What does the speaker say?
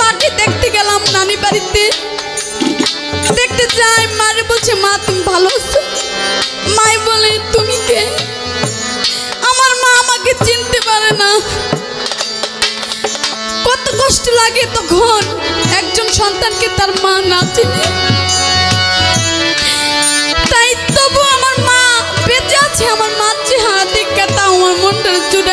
মাকে দেখতে গেলাম নানি বাড়িতে। দেখতে যাই মারে বলছে, মা, তুমি ভালো আছো? মাই বলে, তুমি কে? আমার মা আমাকে চিনতে পারে না। কত কষ্ট লাগে তখন একজন সন্তানকে তার মা না চিনে। তাই তবু আমার মা বেঁচে আছে, আমার মা চেহারা দিকে তাও আমার মনটা জুড়াই